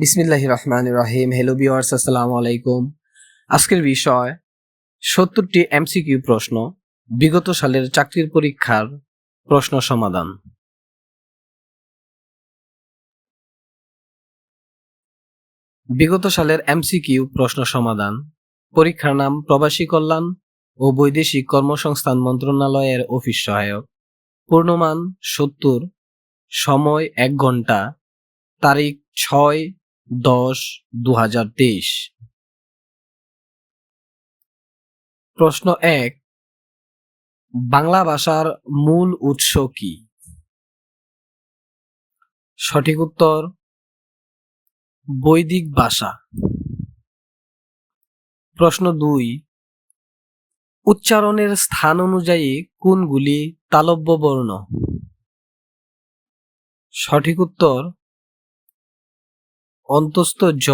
বিসমিল্লাহ রহমান রহিম। Hello viewers আসসালামু আলাইকুম। আজকের বিষয়, সত্তরটি এমসিকিউ প্রশ্ন, বিগত সালের চাকরির পরীক্ষার প্রশ্ন সমাধান। বিগত সালের এমসিকিউ প্রশ্ন সমাধান, পরীক্ষার নাম প্রবাসী কল্যাণ ও বৈদেশিক কর্মসংস্থান মন্ত্রণালয়ের অফিস সহায়ক। পূর্ণমান সত্তর, সময় এক ঘণ্টা, তারিখ ছয় দশ দু হাজার তেইশ। প্রশ্ন এক, বাংলা ভাষার মূল উৎস কি? সঠিক উত্তর, বৈদিক ভাষা। প্রশ্ন দুই, উচ্চারণের স্থান অনুযায়ী কোনগুলি তালব্য বর্ণ সঠিক উত্তর অন্তস্থ জ,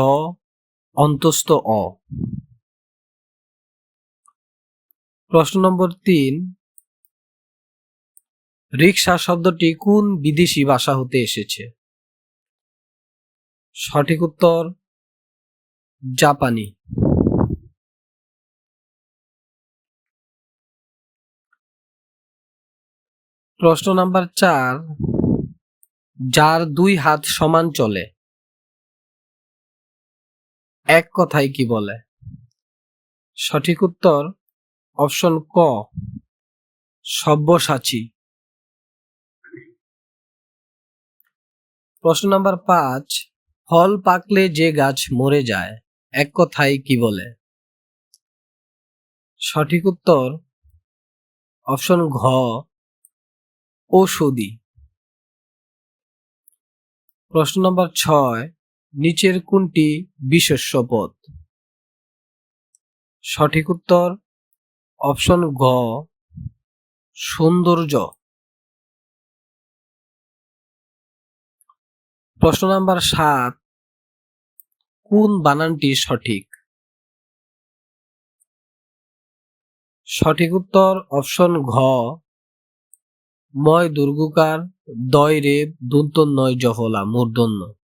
অন্তস্থ অ। প্রশ্ন নম্বর তিন, রিক্সা শব্দটি কোন বিদেশি ভাষা হতে এসেছে? সঠিক উত্তর, জাপানি। প্রশ্ন নাম্বার চার, যার দুই হাত সমান চলে। এক কথায় কি বলে? সঠিক উত্তর, অপশন ক, সব্যসাচী। প্রশ্ন নাম্বার পাঁচ, ফল পাকলে যে গাছ মরে যায়, এক কথায় কি বলে? সঠিক উত্তর, অপশন ঘ, ঔষধি। প্রশ্ন নম্বর ছয় নিচের কোনটি বিশেষ্য পদ? সঠিক উত্তর, অপশন ঘ, সৌন্দর্য। প্রশ্ন নাম্বার সাত, কোন বানানটি সঠিক? সঠিক উত্তর, অপশন ঘ, ময় দুর্গুকার, দয় রেব দন্ত নয় জহলা, মূর্ধন্য।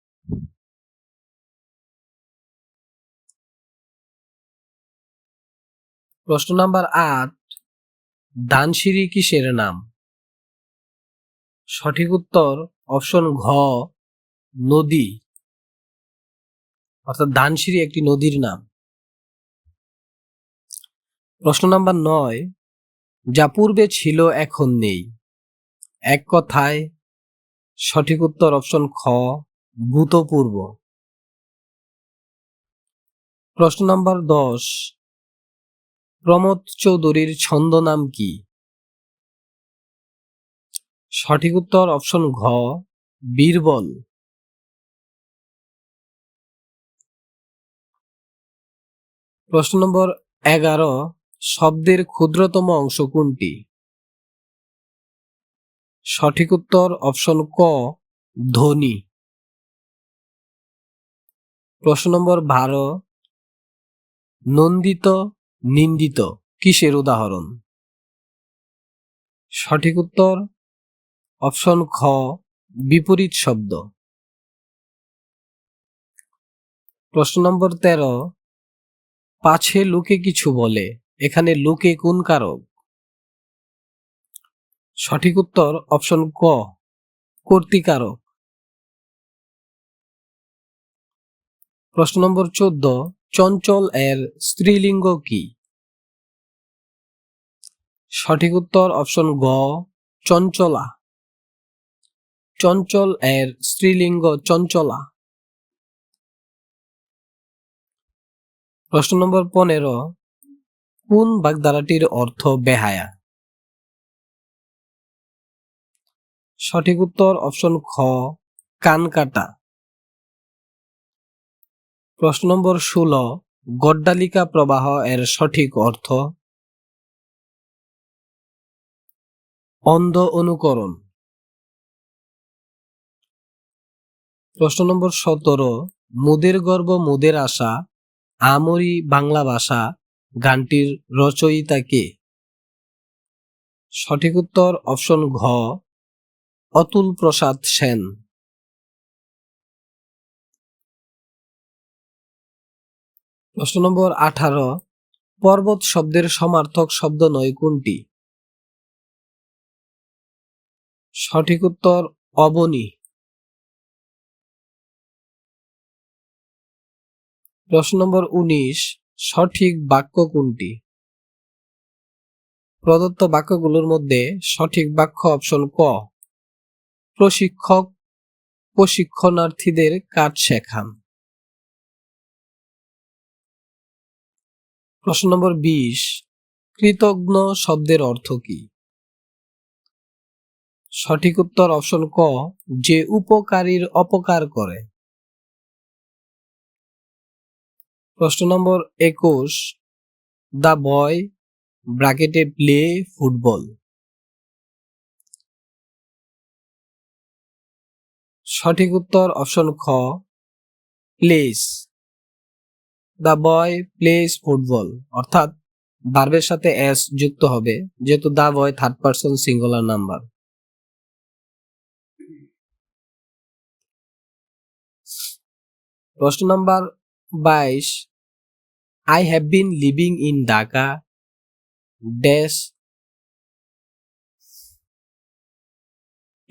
প্রশ্ন নাম্বার আট দানসিঁড়ি কিসের নাম? সঠিক উত্তর অপশন ঘ, নদী। অর্থাৎ দানসিঁড়ি একটি নদীর নাম। প্রশ্ন নাম্বার নয়, যা পূর্বে ছিল এখন নেই। এক কথায়, সঠিক উত্তর অপশন খ, ভূতপূর্ব। প্রশ্ন নাম্বার দশ প্রমোদ চৌধুরীর ছন্দ নাম কি? সঠিক উত্তর অপশন ঘ, বীরবল। প্রশ্ন নম্বর এগারো, শব্দের ক্ষুদ্রতম অংশ কোনটি? সঠিক উত্তর অপশন ক, ধ্বনি। প্রশ্ন নম্বর বারো, নন্দিত নিন্দিত। কিসের উদাহরণ? সঠিক উত্তর? অপশন খ, বিপরীত শব্দ। প্রশ্ন নম্বর তেরো, পাছে লোকে কিছু বলে, এখানে লোকে কোন কারক? সঠিক উত্তর, অপশন ক, কর্তিকারক। প্রশ্ন নম্বর চোদ্দ, চঞ্চল এর স্ত্রীলিঙ্গ কি? সঠিক উত্তর অপশন গ, চঞ্চলা। চঞ্চল এর স্ত্রীলিঙ্গ চঞ্চলা। প্রশ্ন নম্বর পনেরো, কোন বাগধারাটির অর্থ বেহায়া? সঠিক উত্তর অপশন খ কান কাটা প্রশ্ন নম্বর ষোলো, গড্ডালিকা প্রবাহ এর সঠিক অর্থ অন্ধ অনুকরণ। প্রশ্ন নম্বর সতেরো, মুদের গর্ব, মুদের আশা, আমরি বাংলা ভাষা, গানটির রচয়িতা কে? সঠিক উত্তর অপশন ঘ, অতুল প্রসাদ সেন। প্রশ্ন নম্বর আঠারো, পর্বত শব্দের সমার্থক শব্দ নয় কোনটি? সঠিক উত্তর অবনী। প্রশ্ন নম্বর উনিশ, সঠিক বাক্য কোনটি? প্রদত্ত বাক্যগুলোর মধ্যে সঠিক বাক্য অপশন ক। প্রশিক্ষক, প্রশিক্ষণার্থীদের কাজ শেখান। প্রশ্ন নম্বর বিশ, কৃতজ্ঞ শব্দের অর্থ কি? সঠিক উত্তর অপশন ক, যে উপকারীর অপকার করে। প্রশ্ন নম্বর একুশ, দ্য বয়, ব্র্যাকেটে প্লে ফুটবল। সঠিক উত্তর অপশন খ, places. The boy places football, অর্থাৎ বার্বের সাথে এস যুক্ত হবে, যেহেতু the boy third person, singular number. প্রশ্ন নাম্বার বাইশ I have been living in Dhaka dash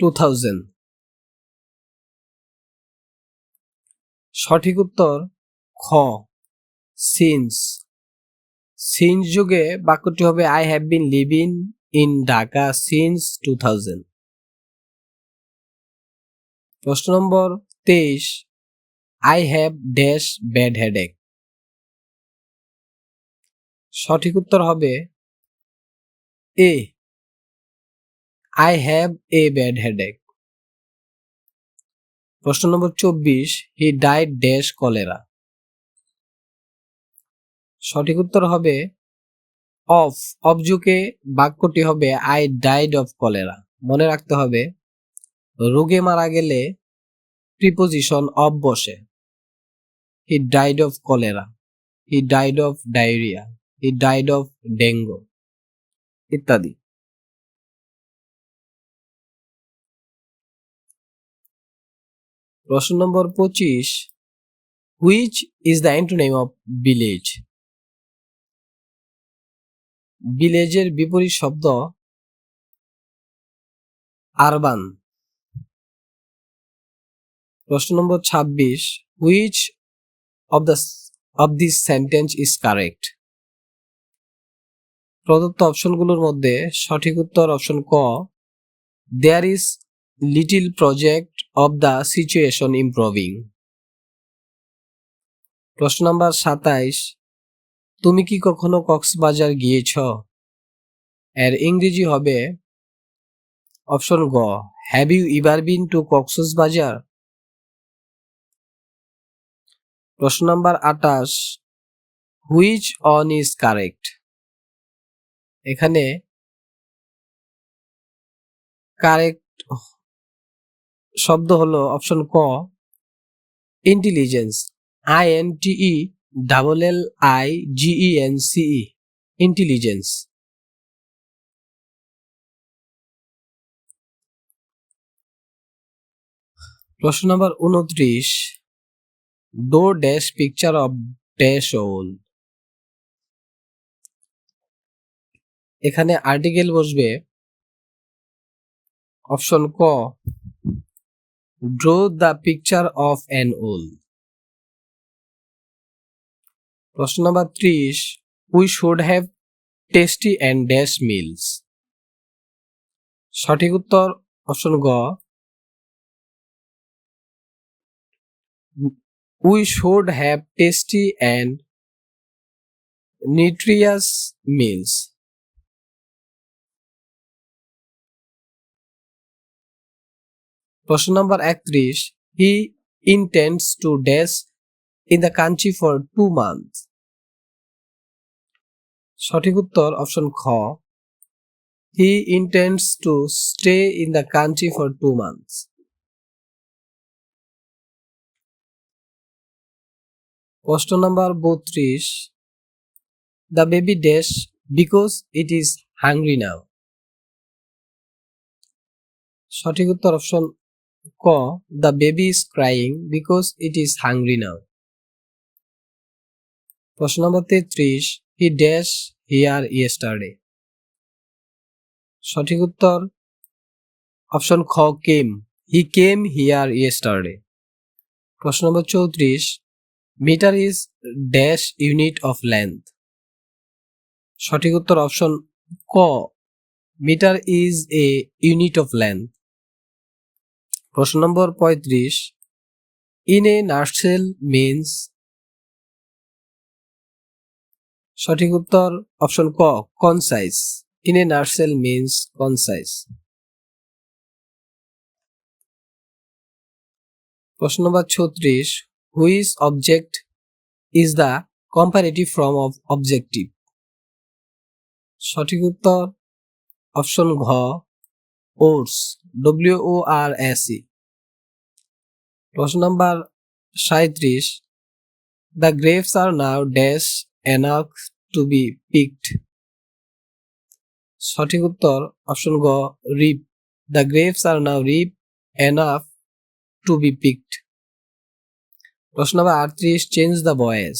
two thousand সঠিক উত্তর খ সিন্স সিন্স যুগে বাক্যটি হবে I have been living in Dhaka since two thousand প্রশ্ন নম্বর তেইশ I have dash bad headache সঠিক উত্তর হবে a I have a bad headache প্রশ্ন নম্বর চব্বিশ হি ডাইড ড্যাশ কলেরা সঠিক উত্তর হবে অফ অবজুকে বাক্যটি হবে আই ডাইড অফ কলেরা মনে রাখতে হবে, রোগে মারা গেলে প্রিপোজিশন অফ বসে। He died of cholera he died of diarrhoea he died of dengue ইত্যাদি। প্রশ্ন নম্বর পঁচিশ which is the antonym of village ভিলেজের বিপরীত শব্দ আরবান প্রশ্ন নম্বর ছাব্বিশ which of the of this sentence is correct প্রদত্ত অপশনগুলোর মধ্যে সঠিক উত্তর অপশন ক there is little project of the situation improving প্রশ্ন নাম্বার সাতাইশ, তুমি কি কখনো কক্সবাজার গিয়েছ? এর ইংরেজি হবে অপশন গ have you ever been to Cox's Bazar? প্রশ্ন নাম্বার আটাশ হুইচ অন ইজ কারেক্ট? এখানে কারেক্ট শব্দ হলো অপশন ক intelligence I N T E double L I G E N C E intelligence প্রশ্ন নম্বর উনত্রিশ do dash picture of dash owl এখানে article বসবে অপশন ক draw the picture of an owl প্রশ্ন নাম্বার ত্রিশ we should have tasty and dash meals সঠিক উত্তর option গ we should have tasty and nutritious meals প্রশ্ন নম্বর একত্রিশ he intends to dash in the country for two month সঠিক উত্তর অপশন খ he intends to stay in the country for two months প্রশ্ন নাম্বার বত্রিশ। The baby dash because it is hungry now সঠিক উত্তর অপশন ক the baby is crying because it is hungry now প্রশ্ন নম্বর তেত্রিশ হি ড্যাশ হিয়ার ইয়েস্টারডে সঠিক উত্তর option খ came he came here yesterday প্রশ্ন নম্বর চৌত্রিশ metre is dash unit of length সঠিক উত্তর অপশন ক। Metre is a unit of length প্রশ্ন নম্বর পঁয়ত্রিশ। ইন এ নার্সেল মিন্স সঠিক উত্তর অপশন ক concise in a nutshell means concise প্রশ্ন নম্বর ছত্রিশ। Which object is the comparative form of objective. সঠিক উত্তর অপশন ঘ worse W O R S E প্রশ্ন নম্বর সাঁত্রিশ the grapes are now dash enough to be picked. সঠিক উত্তর অপশন গ ripe, the grapes are now ripe enough to be picked. প্রশ্ন নম্বর আটত্রিশ change the voice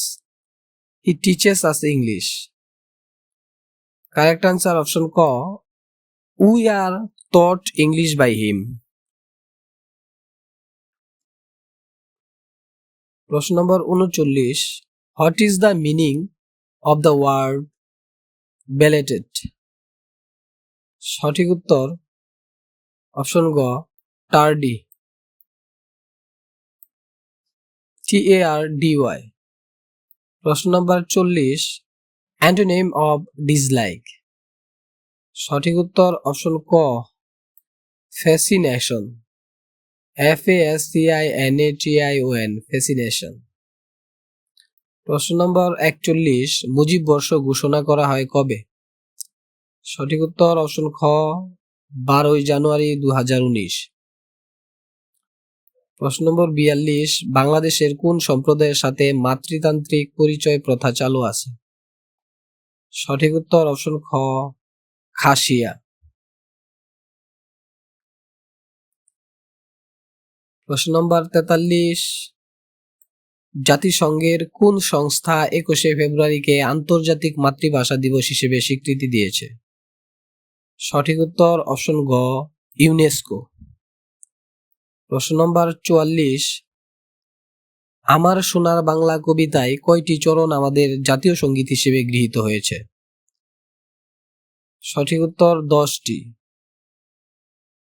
he teaches us English correct answer option ক we are taught English by him. প্রশ্ন নম্বর উনচল্লিশ what is the meaning of the word belated সঠিক উত্তর option গ tardy T A R D Y প্রশ্ন number চল্লিশ antonym of dislike সঠিক উত্তর অপশন ক fascination F A S C I N A T I O N fascination প্রশ্ন নম্বর একচল্লিশ, মুজিব বর্ষ ঘোষণা করা হয় কবে? সঠিক উত্তর অপশন খ, বারোই জানুয়ারি দু হাজার উনিশ। প্রশ্ন নম্বর বিয়াল্লিশ, বাংলাদেশের কোন সম্প্রদায়ের সাথে মাতৃতান্ত্রিক পরিচয় প্রথা চালু আছে? সঠিক উত্তর অপশন খ, খাসিয়া। প্রশ্ন নম্বর তেতাল্লিশ, জাতিসংঘের কোন সংস্থা একুশে ফেব্রুয়ারিকে আন্তর্জাতিক মাতৃভাষা দিবস হিসেবে স্বীকৃতি দিয়েছে? সঠিক উত্তর অপশন গ, ইউনেস্কো। প্রশ্ন নম্বর চুয়াল্লিশ। আমার সোনার বাংলা কবিতায় কয়টি চরণ আমাদের জাতীয় সংগীত হিসেবে গৃহীত হয়েছে? সঠিক উত্তর দশটি।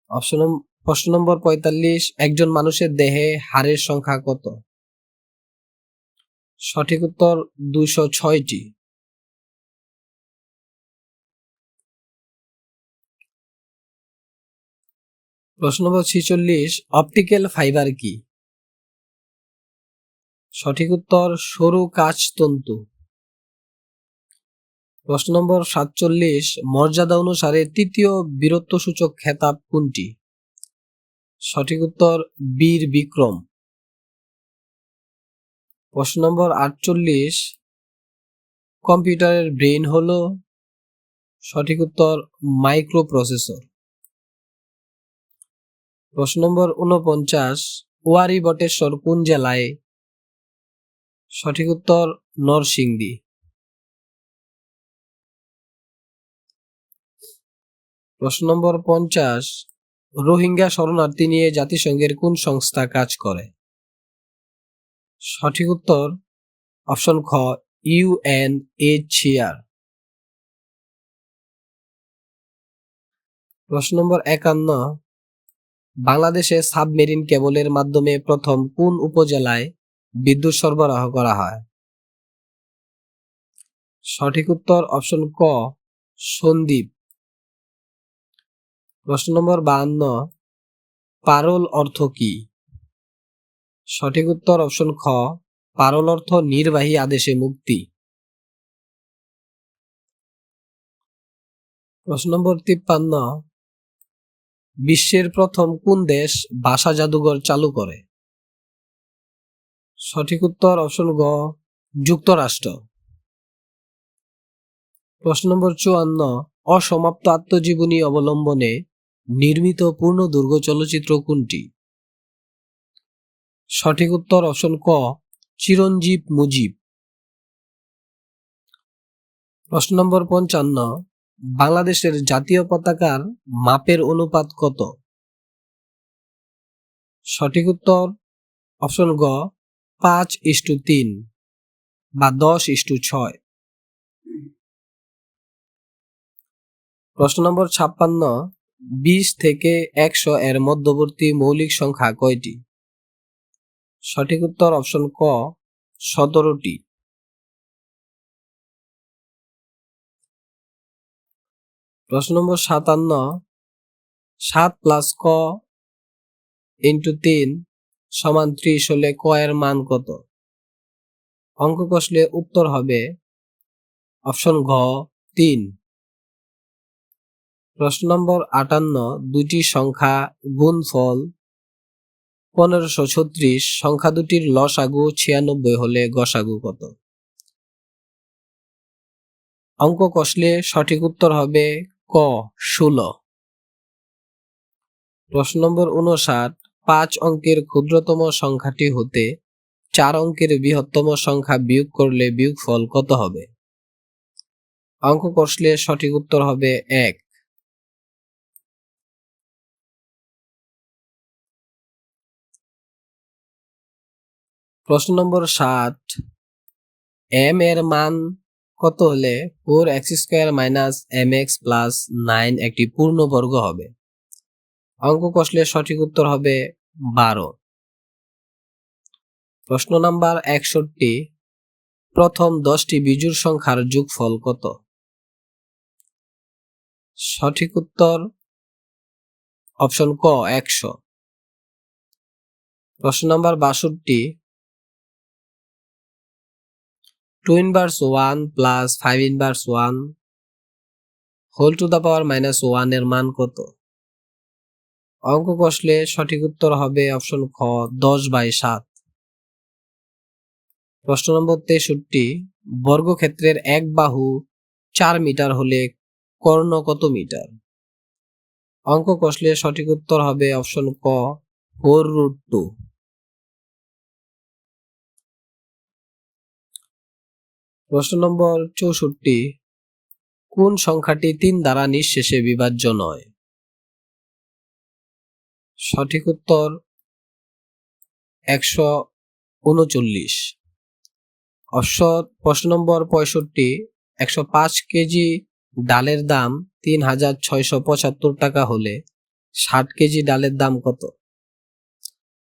অপশন প্রশ্ন নম্বর পঁয়তাল্লিশ, একজন মানুষের দেহে হাড়ের সংখ্যা কত? সঠিক উত্তর দুইশো ছয়টি। প্রশ্ন নম্বর ছিচল্লিশ অপটিক্যাল ফাইবার কি? সঠিক উত্তর, সরু কাচ তন্তু। প্রশ্ন নম্বর সাতচল্লিশ, মর্যাদা অনুসারে তৃতীয় বীরত্বসূচক খেতাব কোনটি? সঠিক উত্তর, বীর বিক্রম। প্রশ্ন নম্বর আটচল্লিশ, কম্পিউটারের ব্রেইন হল? সঠিক উত্তর মাইক্রো প্রসেসর প্রশ্ন নম্বর উনপঞ্চাশ ওয়ারি বটেশ্বর কোন জেলায়? সঠিক উত্তর, নরসিংদী। প্রশ্ন নম্বর পঞ্চাশ, রোহিঙ্গা শরণার্থী নিয়ে জাতিসংঘের কোন সংস্থা কাজ করে? সঠিক উত্তর, অপশন খ ইউএন এইচসিআর প্রশ্ন নম্বর একান্ন বাংলাদেশে সাবমেরিন কেবলের মাধ্যমে প্রথম কোন উপজেলায় বিদ্যুৎ সরবরাহ করা হয়? সঠিক উত্তর অপশন ক, সন্দ্বীপ। প্রশ্ন নম্বর বাহান্ন, পারল অর্থ কি? সঠিক উত্তর অপশন খ, পারল অর্থ নির্বাহী আদেশে মুক্তি। প্রশ্ন নম্বর তিপ্পান্ন বিশ্বের প্রথম কোন দেশ ভাষা জাদুঘর চালু করে? সঠিক উত্তর অপশন গ, যুক্তরাষ্ট্র। প্রশ্ন নম্বর চুয়ান্ন, অসমাপ্ত আত্মজীবনী অবলম্বনে নির্মিত পূর্ণ দুর্গ চলচ্চিত্র কোনটি? সঠিক উত্তর অপশন ক, চিরঞ্জীব মুজিব। প্রশ্ন নম্বর পঞ্চান্ন বাংলাদেশের জাতীয় পতাকার মাপের অনুপাত কত? সঠিক উত্তর অপশন গ, পাঁচ ইস্টু তিন বা দশ ইস্টু ছয়। প্রশ্ন নম্বর ছাপ্পান্ন, বিশ থেকে একশো এর মধ্যবর্তী মৌলিক সংখ্যা কয়টি? সঠিক উত্তর অপশন ক, সতেরোটি। প্রশ্ন নম্বর সাতান্ন, সাত প্লাস ক ইন্টু তিন সমান ত্রিশ হলে ক এর মান কত? অঙ্ক কষলে উত্তর হবে অপশন ঘ, তিন। প্রশ্ন নম্বর আটান্ন দুটি সংখ্যা গুণফল পনেরোশো ছত্রিশ, সংখ্যা দুটির লসাগু ছিয়ানব্বই হলে গসাগু কত? অঙ্ক কষলে সঠিক উত্তর হবে ক, ষোলো। প্রশ্ন নম্বর উনষাট, পাঁচ অঙ্কের ক্ষুদ্রতম সংখ্যাটি হতে চার অঙ্কের বৃহত্তম সংখ্যা বিয়োগ করলে বিয়োগ ফল কত হবে? অঙ্ক কষলে সঠিক উত্তর হবে এক। প্রশ্ন নম্বর ষাট এম এর মান কত হলে four X square minus M X plus nine একটি পূর্ণবর্গ হবে? অঙ্ক কষলে সঠিক উত্তর হবে বারো। প্রশ্ন নাম্বার একষট্টি, প্রথম দশটি বিজুর সংখ্যার যোগফল কত? সঠিক উত্তর অপশন ক, একশো। প্রশ্ন নাম্বার বাষট্টি two inverse one plus five inverse one whole to the power minus ওয়ানের মান কত? অঙ্ক কষলে সঠিক উত্তর হবে অপশন খ, দশ বাই সাত। প্রশ্ন নম্বর তেষট্টি, বর্গক্ষেত্রের এক বাহু চার মিটার হলে কর্ণ কত মিটার? অঙ্ক কষলে সঠিক উত্তর হবে অপশন ক ফোর রুট টু প্রশ্ন নম্বর চৌষট্টি। কোন সংখ্যাটি তিন দ্বারা নিঃশেষে বিভাজ্য নয়? সঠিক উত্তর একশো উনচল্লিশ। অশ্বত প্রশ্ন নম্বর পঁয়ষট্টি, একশো পাঁচ কেজি ডালের দাম তিন হাজার ছয়শো পঁচাত্তর টাকা হলে ষাট কেজি ডালের দাম কত?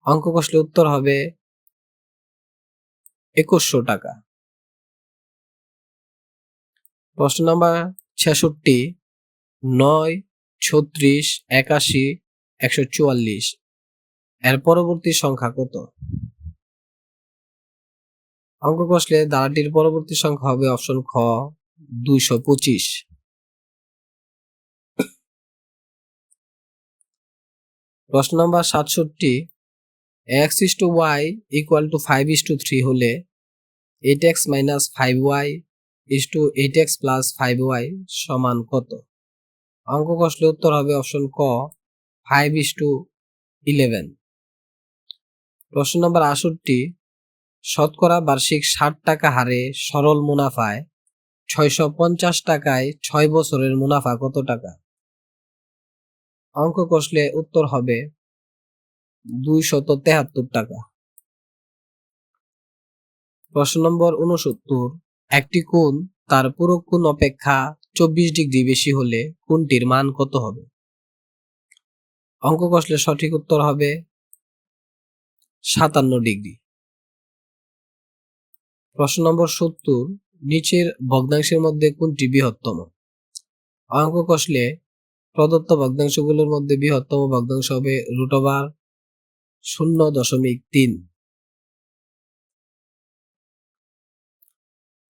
অঙ্ক কষলে উত্তর হবে একুশশো টাকা। প্রশ্ন নম্বর ছেষট্টি, নয়, ছত্রিশ, একাশি, একশো চুয়াল্লিশ। এর পরবর্তী সংখ্যা কত? অঙ্ক কষলে দ্বারাটির পরবর্তী সংখ্যা হবে অপশন খ, দুইশো পঁচিশ। প্রশ্ন নম্বর সাতষট্টি X is to Y equal to five is to three হলে eight X minus five Y is to eight X plus five Y সমান কত? অঙ্ক কষলে উত্তর হবে অপশন ক ফাইভ ইস টু ইলেভেন প্রশ্ন নম্বর আষট্টি, শতকরা বার্ষিক ষাট টাকা হারে সরল মুনাফায় ছয়শো পঞ্চাশ টাকায় ছয় বছরের মুনাফা কত টাকা? অঙ্ক কষলে উত্তর হবে দুইশত তেহাত্তর টাকা। প্রশ্ন নম্বর উনসত্তর একটি কোণ, তার পুরো কোণ অপেক্ষা চব্বিশ ডিগ্রি বেশি হলে কোণটির মান কত হবে? অঙ্ক কষলে সঠিক উত্তর হবে সাতান্ন ডিগ্রি। প্রশ্ন নম্বর সত্তর, নিচের ভগ্নাংশের মধ্যে কোনটি বৃহত্তম? অঙ্ক কষলে প্রদত্ত ভগ্নাংশগুলোর মধ্যে বৃহত্তম ভগ্নাংশ হবে রুট ওভার শূন্য দশমিক তিন।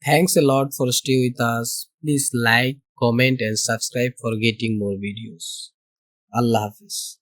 Thanks a lot for staying with us. Please like, comment and subscribe for getting more videos. Allah Hafiz.